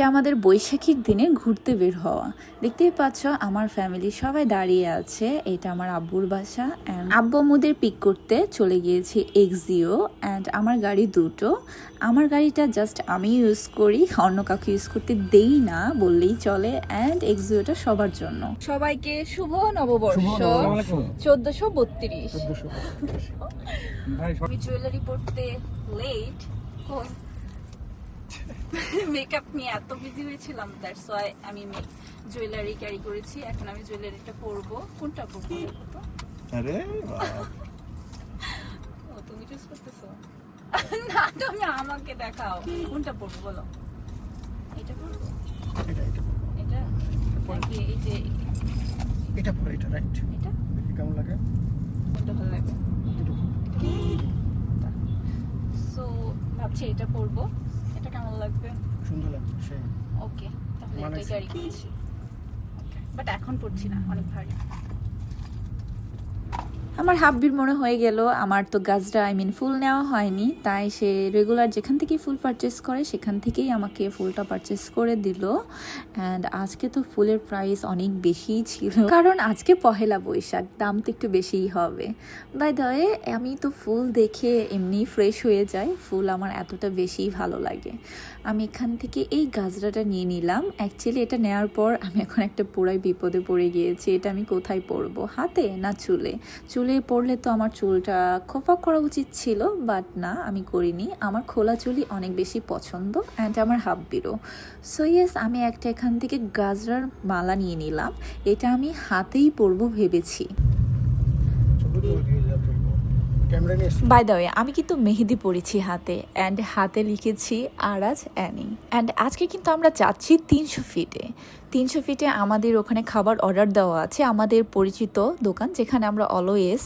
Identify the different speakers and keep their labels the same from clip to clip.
Speaker 1: এটা আমাদের বৈশাখীর দিনে ঘুরতে বের হওয়া। দেখতেই পাচ্ছ আমার ফ্যামিলি সবাই দাঁড়িয়ে আছে। এটা আমার আব্বুর বাসা অ্যান্ড আব্বু আম্মুদের পিক করতে চলে গিয়েছি এক্সিও অ্যান্ড আমার গাড়ি দুটো। আমার গাড়িটা জাস্ট আমি ইউজ করি অন্য কাউকে ইউজ করতে দেই না বললেই চলে অ্যান্ড এক্সিওটা সবার জন্য। সবাইকে শুভ নববর্ষ। চোদ্দশো বত্রিশ। আমি জুয়েলারি পরতে লেট মেকআপ নিয়ে এত বিজি হয়েছিলাম দ্যাটস ওয়াই আমি জুয়েলারি ক্যারি করেছি। এখন আমি জুয়েলারিটা পরবো। কোনটা পরবো
Speaker 2: আরে
Speaker 1: ও তুমি চুজ করতেছো? না তুমি আমাকে দেখাও। কোনটা পরবো বলো? এটা পরবো?
Speaker 2: এটা এটা
Speaker 1: এটা? নাকি এই যে
Speaker 2: এটা পরে এটা রাইট
Speaker 1: এটা?
Speaker 2: কেমন লাগে।
Speaker 1: কোনটা ভালো লাগে? সো ভাবছি এটা পরবো। লাগবে?
Speaker 2: সুন্দর লাগবে সেই।
Speaker 1: ওকে তাহলে
Speaker 2: মানে
Speaker 1: এটাই ক্যারি করছি। বাট এখন পড়ছি না অনেক ভারী। আমার হাব্বির মনে হয়ে গেল, আমার তো গাছটা আই মিন ফুল নেওয়া হয়নি, তাই সে রেগুলার যেখান থেকেই ফুল পারচেস করে, সেখান থেকেই আমাকে ফুলটা পারচেস করে দিল। অ্যান্ড আজকে তো ফুলের প্রাইস অনেক বেশিই ছিল। কারণ আজকে পহেলা বৈশাখ, দাম তো একটু বেশিই হবে। বাই দয়ে আমি তো ফুল দেখে এমনি ফ্রেশ হয়ে যাই, ফুল আমার এতটা বেশিই ভালো লাগে। আমি এখান থেকে এই গাজরাটা নিয়ে নিলাম। অ্যাকচুয়ালি এটা নেওয়ার পর আমি এখন একটা পুরাই বিপদে পড়ে গিয়েছি, এটা আমি কোথায় পরবো, হাতে না চুলে? চুলে পরলে তো আমার চুলটা খোপা করা উচিত ছিল বাট না, আমি করিনি। আমার খোলা চুলই অনেক বেশি পছন্দ অ্যান্ড আমার হাফ হাব্বিরও। সো ইয়েস আমি একটা এখান থেকে গাজরার মালা নিয়ে নিলাম। এটা আমি হাতেই পরবো ভেবেছি। বাই দ্য ওয়ে আমি কিন্তু মেহেদি পরেছি হাতে অ্যান্ড হাতে লিখেছি আরাজ অ্যানি। অ্যান্ড আজকে কিন্তু আমরা যাচ্ছি তিনশো ফিটে তিনশো ফিটে আমাদের ওখানে খাবার অর্ডার দেওয়া আছে, আমাদের পরিচিত দোকান যেখানে আমরা অলওয়েজ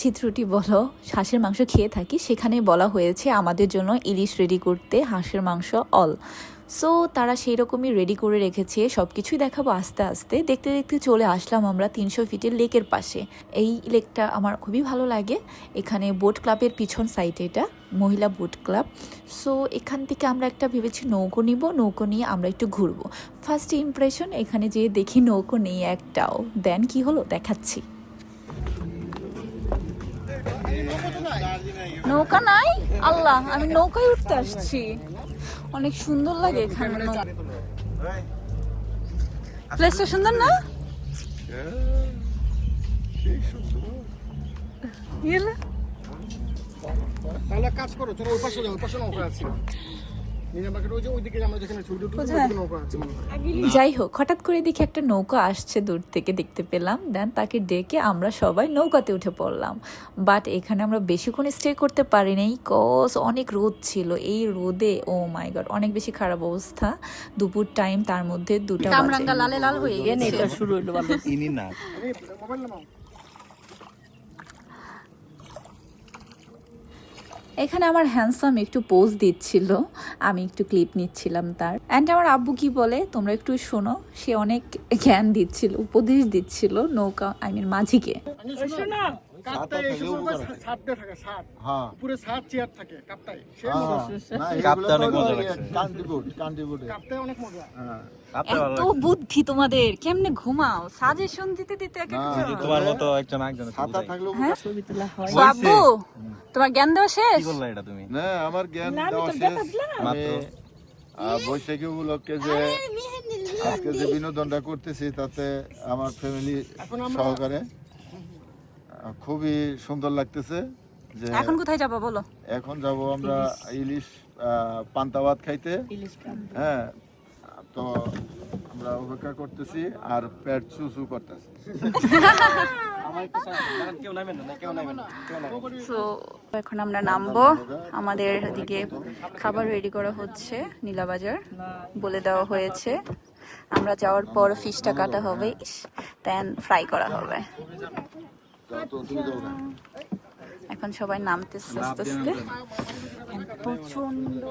Speaker 1: চিত্রটি বলো, হাঁসের মাংস খেয়ে থাকি সেখানে বলা হয়েছে আমাদের জন্য ইলিশ রেডি করতে হাঁসের মাংস অল সো তারা সেই রকমই রেডি করে রেখেছে। সব কিছুই দেখাবো আস্তে আস্তে। দেখতে দেখতে চলে আসলাম আমরা তিনশো ফিটের লেকের পাশে। এই লেকটা আমার খুবই ভালো লাগে। এখানে বোট ক্লাবের পিছন সাইডে এটা মহিলা বোট ক্লাব সো এখান থেকে আমরা একটা ভেবেছি নৌকো নিব। নৌকো নিয়ে আমরা একটু ঘুরবো। ফার্স্ট ইমপ্রেশন এখানে যে দেখি নৌকো নেই একটাও। দেন কি হলো? দেখাচ্ছি। নৌকা নাই? আল্লাহ আমি নৌকায় উঠতে আসছি। অনেক সুন্দর লাগে এখানে। প্লেসটা সুন্দর না?
Speaker 2: তাহলে কাজ করো চলো ওই পাশে যাও ওই পাশে নৌকা আছে।
Speaker 1: যাই হোক হঠাৎ করে দেখি একটা নৌকা আসছে দূর থেকে দেখতে পেলাম। দেন তাকে ডেকে আমরা সবাই নৌকাতে উঠে পড়লাম। বাট এখানে আমরা বেশিক্ষণ স্টে করতে পারিনি কজ অনেক রোদ ছিল। এই রোদে ও মাই গড অনেক বেশি খারাপ অবস্থা। দুপুর টাইম তার মধ্যে দুটা বাজে।
Speaker 3: লালে লাল হয়ে গেছে। শুরু
Speaker 4: ইনি না
Speaker 1: এখানে আমার হ্যান্ডসাম একটু পোজ দিচ্ছিল, আমি একটু ক্লিপ নিচ্ছিলাম তার। অ্যান্ড আমার আব্বু কি বলে, তোমরা একটু শোনো। সে অনেক জ্ঞান দিচ্ছিল, উপদেশ দিচ্ছিল নৌকা আই মিন মাঝিকে।
Speaker 2: শোনো কাপটাই
Speaker 4: থাকে,
Speaker 2: এসে পড়বে থাকে ছাদ
Speaker 4: হ্যাঁ
Speaker 2: উপরে ছাদ চেয়ার থাকে কাপটাই সে
Speaker 4: কাপটা অনেক মজা লাগছে। কান্ট্রিবিউট কন্ট্রিবিউট
Speaker 2: কাপটাই অনেক মজা।
Speaker 4: হ্যাঁ
Speaker 3: এত বুদ্ধি তোমাদের কেমনে ঘুমাও? সাজেশন দিতে দিতে এক
Speaker 5: তোমার মতো একজন একজন
Speaker 4: ছাতা থাকলেও
Speaker 3: ছবি তোলা হয়।
Speaker 5: বলছে।
Speaker 3: তোমার জ্ঞান দেওয়া শেষ?
Speaker 5: কি করলা এটা তুমি?
Speaker 4: না আমার জ্ঞান দেওয়া শেষ। আমি বৈশাখী উপলক্ষে যে আজকে যে বিনোদনটা করতেছি তাতে আমার ফ্যামিলি সহকারে। খুবই সুন্দর লাগতেছে যে
Speaker 3: এখন কোথায় যাব বলো?
Speaker 4: এখন যাব আমরা ইলিশ। আহ, পান্তা ভাত খাইতে। হ্যাঁ তো আমরা অপেক্ষা করতেছি আর পেট চুচু করতেছি।
Speaker 3: তো এখন আমরা নামবো। আমাদের দিকে খাবার রেডি করা হচ্ছে নীলাবাজার বলে দেওয়া হয়েছে। আমরা যাওয়ার পর ফিশটা কাটা হবে দেন ফ্রাই করা হবে। এখন সবাই নামতেছে আস্তে আস্তে।
Speaker 1: প্রচণ্ড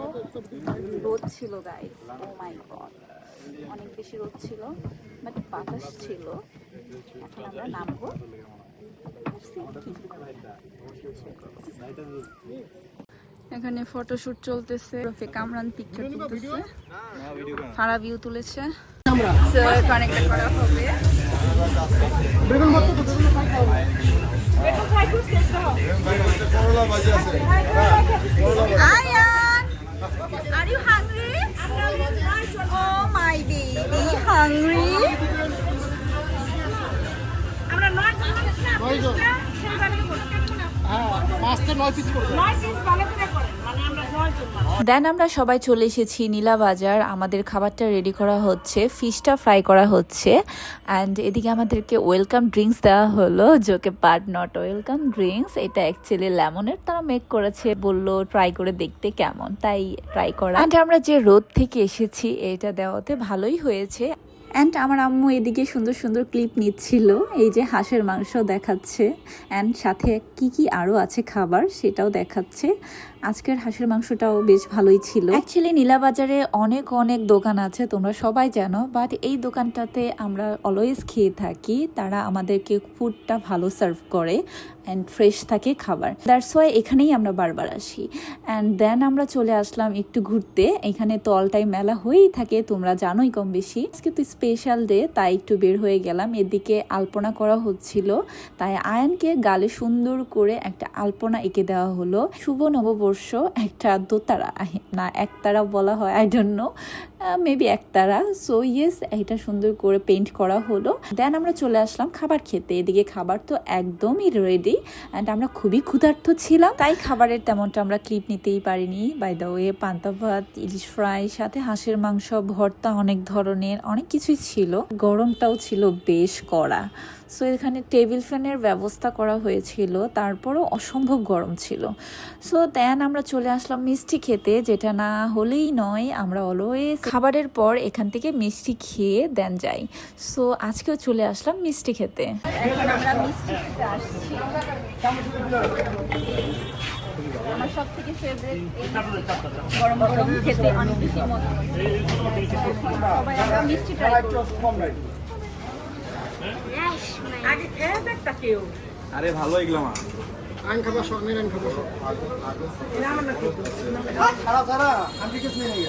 Speaker 1: রোদ ছিল গাইস ও মাই গড অনেক বেশি রোদ ছিল বাট বাতাস ছিল। এখন আমরা নামবো।
Speaker 3: এখানে ফটোশুট চলতেছে কামরান পিকচার তুলতেছে। সারা ভিউ তুলেছে। কানেক্ট করা হবে।
Speaker 2: বেগুন ভর্তা তো বেগুন ফ্রাই খাওয়া হবে।
Speaker 4: করলা ভাজি আছে
Speaker 3: Ayan! Are you hungry? Oh my baby, hungry?
Speaker 2: নয় জন।
Speaker 1: দেন আমরা সবাই চলে এসেছি নীলা বাজার আমাদের খাবারটা রেডি করা হচ্ছে ফিশটা ফ্রাই করা হচ্ছে। অ্যান্ড এদিকে আমাদেরকে ওয়েলকাম ড্রিঙ্কস দেওয়া হলো জোকে বাট নট ওয়েলকাম ড্রিঙ্কস এটা অ্যাকচুয়ালি লেমনের তারা মেক করেছে বলল ট্রাই করে দেখতে কেমন তাই ট্রাই করা। অ্যান্ড আমরা যে রোদ থেকে এসেছি এটা দেওয়াতে ভালোই হয়েছে। অ্যান্ড আমার আম্মু এদিকে সুন্দর সুন্দর ক্লিপ নিচ্ছিল, এই যে হাঁসের মাংস দেখাচ্ছে। অ্যান্ড সাথে কি কি আরও আছে খাবার সেটাও দেখাচ্ছে। আজকের হাঁসের মাংসটাও বেশ ভালোই ছিল। অ্যাকচুয়ালি নীলাবাজারে অনেক অনেক দোকান আছে, তোমরা সবাই জানো। বাট এই দোকানটাতে আমরা অলওয়েজ খেয়ে থাকি, তারা আমাদেরকে ফুডটা ভালো সার্ভ করে। অ্যান্ড ফ্রেশ থাকে খাবার। দ্যাটস ওয়াই এখানেই আমরা বারবার আসি। অ্যান্ড দেন আমরা চলে আসলাম একটু ঘুরতে। এখানে তো অল টাইম মেলা হয়েই থাকে, তোমরা জানোই কম বেশি। আজকে তো স্পেশাল ডে তাই একটু বের হয়ে গেলাম। এদিকে আলপনা করা হচ্ছিল, তাই আয়নকে গালে সুন্দর করে একটা আলপনা এঁকে দেওয়া হলো। শুভ নববর্ষ, একটা দোতারা। না, একতারা বলা হয় I don't know maybe ektara so yes এটা সুন্দর করে পেইন্ট করা হলো। দেন আমরা চলে আসলাম খাবার খেতে। এদিকে খাবার তো একদমই রেডি অ্যান্ড আমরা খুবই ক্ষুধার্ত ছিলাম। তাই খাবারের তেমনটা আমরা ক্লিপ নিতেই পারিনি। বাই দ্য ওয়ে পান্তা ভাত, ইলিশ ফ্রাই, সাথে হাঁসের মাংস, ভর্তা অনেক ধরনের, অনেক কিছুই ছিল। গরমটাও ছিল বেশ কড়া। সো এখানে টেবিল ফ্যানের ব্যবস্থা করা হয়েছিল। তারপরও অসম্ভব গরম ছিল। সো দেন আমরা চলে আসলাম মিষ্টি খেতে, যেটা না হলেই নয়, আমরা অলওয়েজ খাবারের পর এখান থেকে মিষ্টি খেয়ে দেন যাই। সো আজকেও চলে আসলাম মিষ্টি খেতে।
Speaker 3: এখন আমরা মিষ্টি খেতে আসছি আমার সব থেকে ফেভারিট গরম গরম খেতে অনেক বেশি মজা সবাই আমরা মিষ্টি ট্রাই করব
Speaker 5: আরে ভালো এগুলো মা।
Speaker 2: আইন খাবার সব মেন আইন খাবার সব আমি কিছু নেই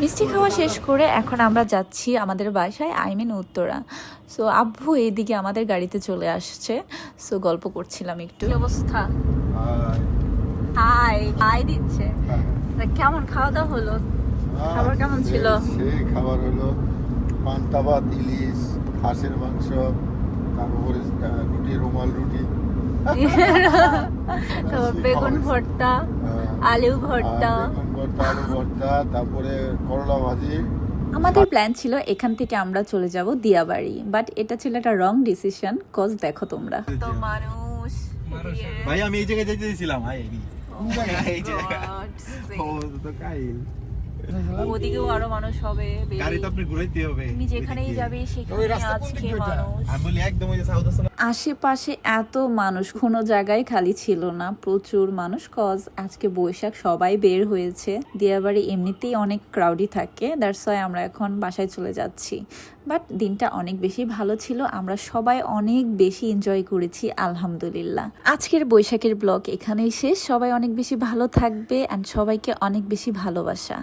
Speaker 1: মিষ্টি খাওয়া শেষ করে এখন আমরা যাচ্ছি আমাদের বাসায় আই মিন উত্তরা। সো আব্বু এইদিকে আমাদের গাড়িতে চলে আসছে। সো গল্প করছিলাম একটু।
Speaker 3: অবস্থা? হাই হাই দিচ্ছে। তা কেমন খাওয়া দাওয়া হলো? খাবার কেমন ছিল?
Speaker 4: সেই খাবার হলো পান্তা ভাত ইলিশ হাঁসের মাংস তারপরে রুটি রুমাল রুটি।
Speaker 3: তারপর বেগুন ভর্তা আলু
Speaker 4: আর
Speaker 3: ভর্তা।
Speaker 4: আলু ভর্তা তারপরে করলা ভাজি।
Speaker 1: আমাদের প্ল্যান ছিল এখান থেকে আমরা চলে যাব দিয়াবাড়ি বাট এটা ছিল একটা রং ডিসিশন কজ দেখো তোমরা।
Speaker 3: তো মানুষ
Speaker 5: ভাই আমি এই জায়গায় যেতে দিয়েছিলাম ভাই। এই এই যে ও তো কাইল
Speaker 3: ওদিকেও আরও মানুষ হবে
Speaker 5: গাড়ি তো আপনি ঘুরাইতে হবে
Speaker 3: তুমি যেখানেই যাবে সেখানে
Speaker 2: ওই রাস্তা কোন
Speaker 3: আজকে মানুষ।
Speaker 5: আমি বলি একদম ওই যে সাউথ
Speaker 1: আশেপাশে এত মানুষ কোনো জায়গায় খালি ছিল না প্রচুর মানুষ কজ আজকে বৈশাখ সবাই বের হয়েছে। দিয়াবাড়ি এমনিতেই অনেক ক্রাউডি থাকে দ্যাটস ওয়াই আমরা এখন বাসায় চলে যাচ্ছি। বাট দিনটা অনেক বেশি ভালো ছিল আমরা সবাই অনেক বেশি এনজয় করেছি আলহামদুলিল্লাহ। আজকের বৈশাখের ব্লগ এখানেই শেষ সবাই অনেক বেশি ভালো থাকবে অ্যান্ড সবাইকে অনেক বেশি ভালোবাসা।